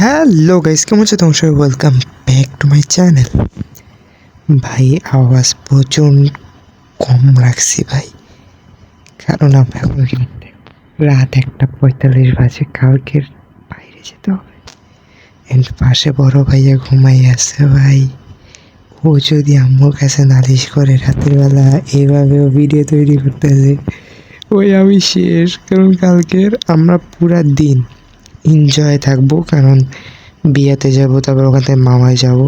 Hello guys, কেমন আছো? তোমার সবাই welcome back to my channel ভাই, আওয়াজ প্রচুর কম রাখছি ভাই। কারণ আমরা এখন রাত একটা পঁয়তাল্লিশ বাজে, কালকের বাইরে যেতে হবে। এন্ড পাশে বড় ভাইয়া ঘুমাই আছে ভাই। ও যদি আম্মুর কাছে নালিশ করে রাতের বেলা এইভাবেও ভিডিও তৈরি করতে করতেছে, ওই আমি শেষ। কারণ কালকের আমরা পুরা দিন এনজয় থাকব, কারণ বিয়েতে যাব তারপর ওখান থেকে মামায় যাব।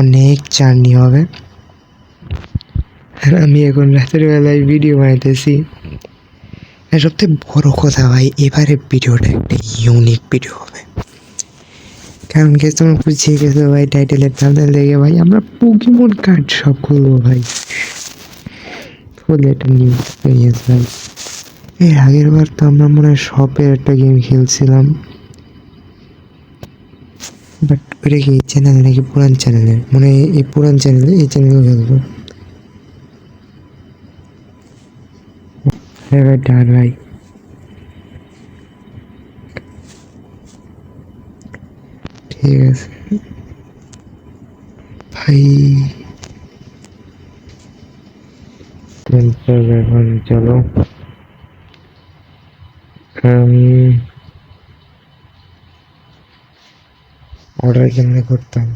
অনেক জার্নি হবে। আর আমি এখন রাতের বেলায় ভিডিও বানাইতেছি। আর সবথেকে বড় কথা ভাই, এবারে ভিডিওটা একটা ইউনিক ভিডিও হবে। কারণ কি তোমরা বুঝিয়ে গেছো ভাই টাইটেলের থামনেল দেখে ভাই, আমরা পোকিমন কার্ড সব খুলবো ভাই। ফুল একটা নিউ এক্সপিরিয়েন্স ভাই। এর আগের বার তো আমরা মনে হয় শপের একটা গেম খেলছিলাম। বাট ওটা কি চ্যানেল নাকি পুরান চ্যানেলের মানে এই পুরান চ্যানেলে এই চ্যানেলেও খেলব হ্যাঁ ভাই ডান ভাই। ঠিক আছে। ভাই। এখন চলো। অর্ডার কেমনে করতাম?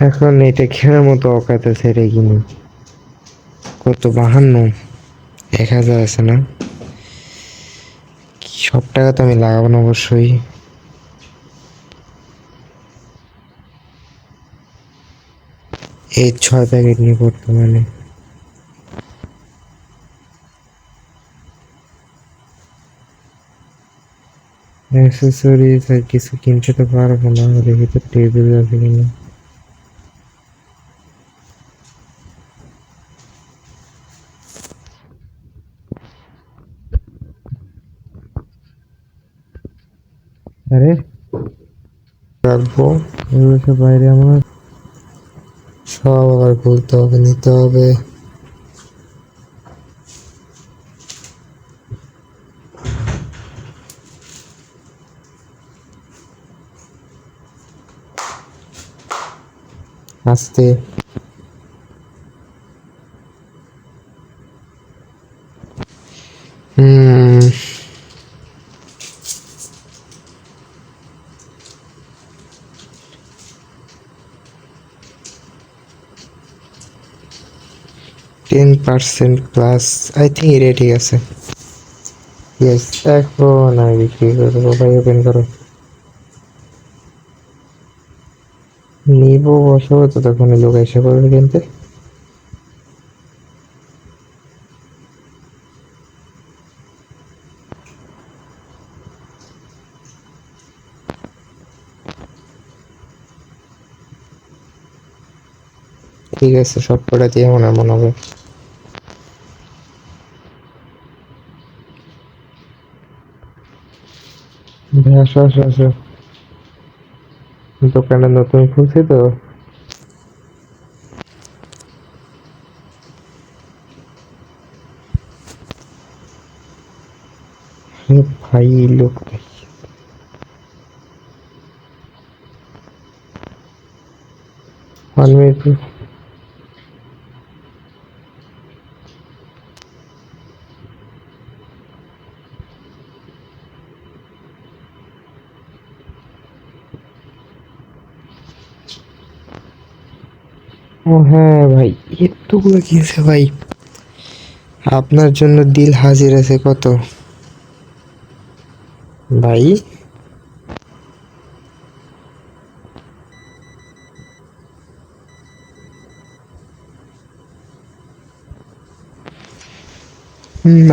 এখন এটা খেলার মতো অকাত এটা কিনে কত বাহান্ন? এক হাজার আছে না? সব টাকা তো আমি লাগাবো না অবশ্যই। এই ছয় প্যাকেট নিয়ে বর্তমানে। অ্যাক্সেসরিজ আর কিছু কিনতে তো পারব না দেখি তো টেবিল আছে কিনা। আরে, রাখব। এগুলো সব বাইরে আমার সব আবার খুলতে হবে নিতে হবে। আস্তে। Ten percent plus I think এটা ঠিক আছে ইয়েস এখন আমি বিক্রি করব ভাই ওপেন করো। নিব, বসবো তো তখন লোক এসে পড়বে কিনতে। ঠিক আছে সব কটা দিয়ে মনে হয় মনে হবে। আসো আসো আসো। দোকানটা নতুন খুলছি তো। ভাই লোক ওয়ান ও হ্যাঁ ভাই এতগুলো আছে ভাই? আপনার জন্য দিল হাজির আছে কত? ভাই?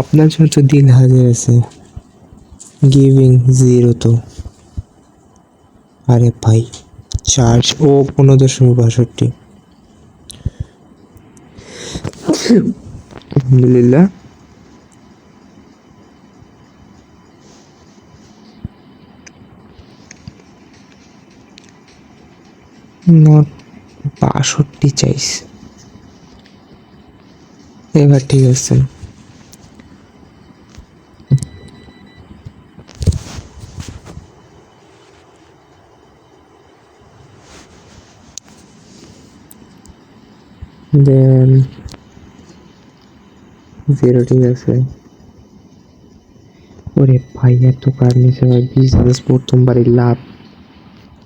আপনার জন্য তো দিল হাজির আছে। গিভিং জিরো তো। আরে ভাই চার্জ ও পনেরো দশমিক বাষট্টি। আলহামদুলিল্লাহ। বাষট্টি চাইস এবার ঠিক আছে। দেন জিরো ঠিক আছে। ওরে ভাই, এত কার নিচে ভাই বিজনেস প্রথমবারই লাভ।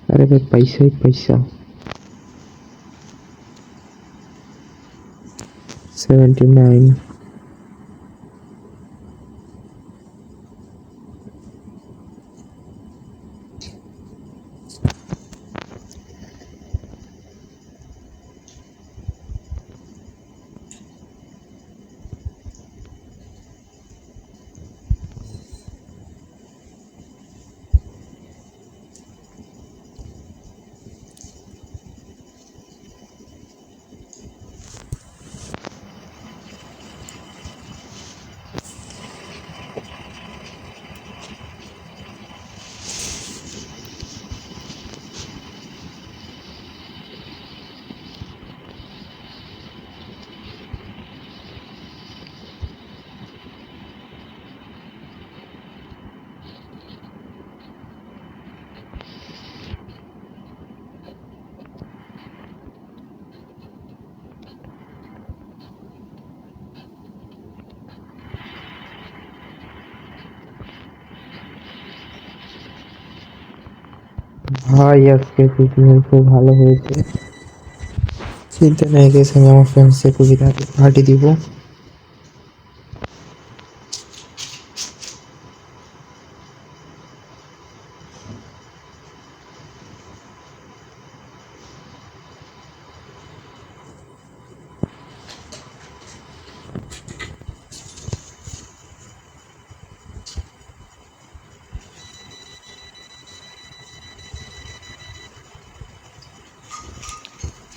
আরে ভাই পয়সাই পয়সা। সেভেন্টি নাইন ভাই, আজকে কুকিং খুব ভালো হয়েছে। চিন্তা নেই গেছে আমি আমার ফ্রেন্ডসে কবিতা পার্টি দিব।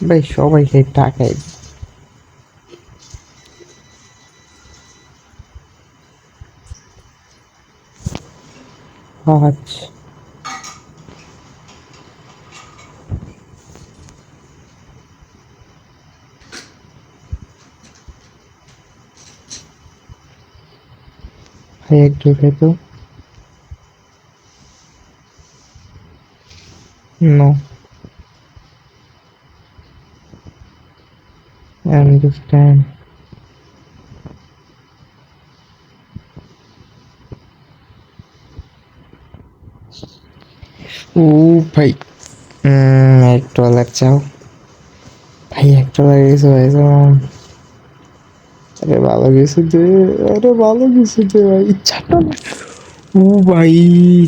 ভাই সবাইকে টাকাই আচ্ছা। ভাই এক ঢুকে তো No. Understand. ও ভাই। এক ডলার চাও? ভাই, এক ডলার গেছে। আরে, ভালো কিছু দে, আরে, ভালো কিছু দে, ভাই। চার ডলার ও ভাই,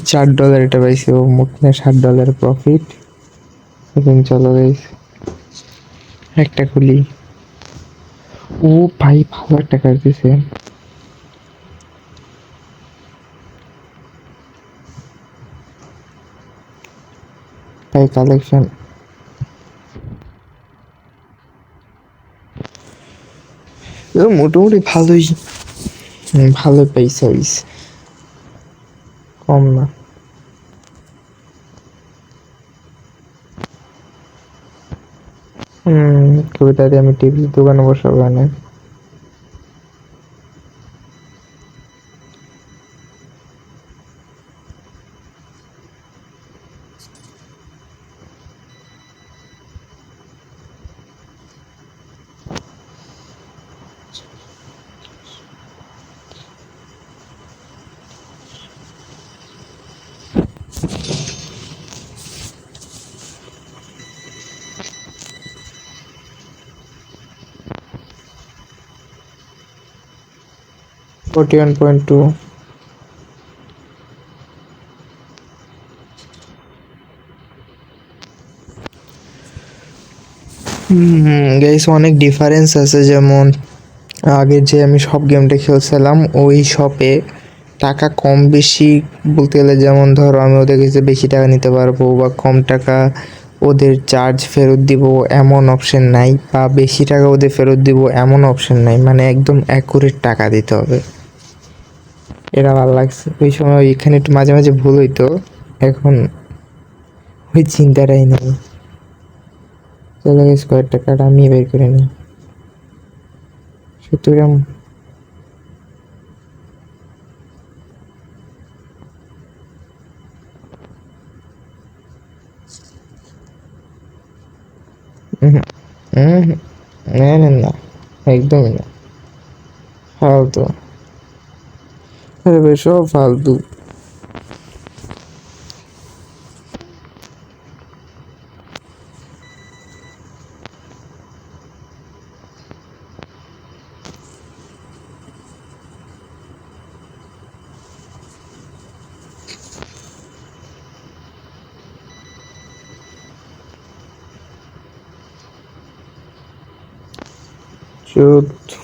চার ডলার এটা পাইছে। ও, মোট না ষাট ডলার প্রফিট এখন চলো একটা খুলি। ও ভাই ভালো একটা কাজ দিছে ভাই কালেকশন মোটামুটি ভালোই ভালো পয়সা কম না। হুম কবিতা দিয়ে আমি টিভি দোকানে বসাবো না টু গাইস অনেক ডিফারেন্স আছে। যেমন, আগে যে আমি সব গেমটা খেলছিলাম, ওই শপে টাকা কম বেশি বলতে গেলে, যেমন ধরো, আমি ওদের কাছে বেশি টাকা নিতে পারব বা কম টাকা ওদের চার্জ ফেরত দিব, এমন অপশন নাই। বা বেশি টাকা ওদের ফেরত দিব, এমন অপশন নাই। মানে একদম অ্যাকুরেট টাকা দিতে হবে। এটা ভালো লাগছে। ওই সময় ওইখানে একটু মাঝে মাঝে ভুল হইতো। এখন ওই চিন্তাটাই নেই। চলে গেছে কার্ড আমি বের করে নিই। হুম হুম, না না না, একদমই না। ফালতু। আরে ভাই সব ফালতু চোদ্দ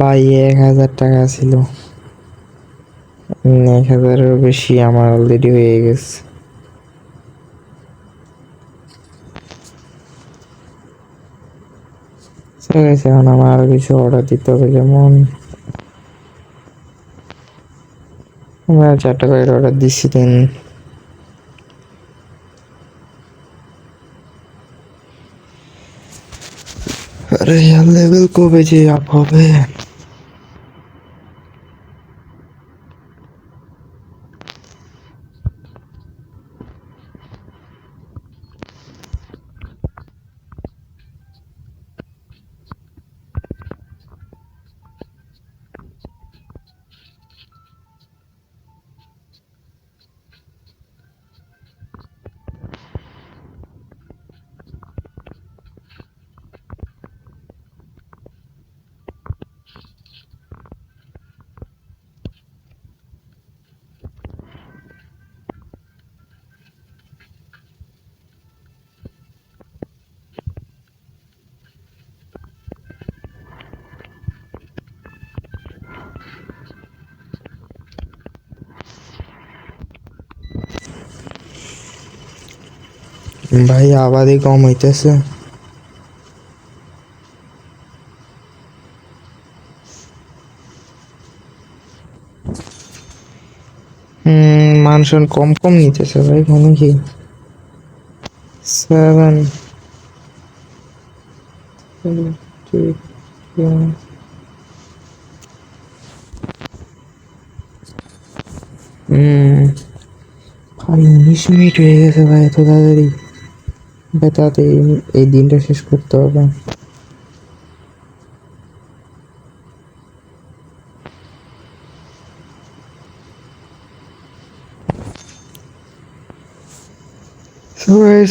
ভাই, এক হাজার টাকা ছিল। এক হাজারেরও বেশি আমার অলরেডি হয়ে গেছে। ঠিক আছে, এখন আমার আরও কিছু অর্ডার দিতে হবে, যেমন আমরা চারটা করে অর্ডার দিচ্ছি দিন আরে লেভেল কবে যে আপ হবে ভাই আবাদি কম হইতেছে। মানুষজন কম কম নিতেছে ভাই কোনো কি? সেভেন হুম উনিশ মিনিট হয়ে গেছে ভাই, এত তাড়াতাড়ি। ভাই এই- দিনটা শেষ করতে হবে।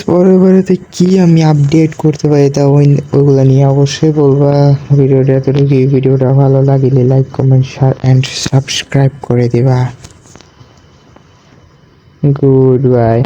পরের বারেতে কি আমি আপডেট করতে পারি তা ওই ওইগুলো নিয়ে অবশ্যই বলবা। ভিডিওটা এতটুকু ভিডিওটা ভালো লাগলে লাইক কমেন্ট অ্যান্ড সাবস্ক্রাইব করে দিবা। Good bye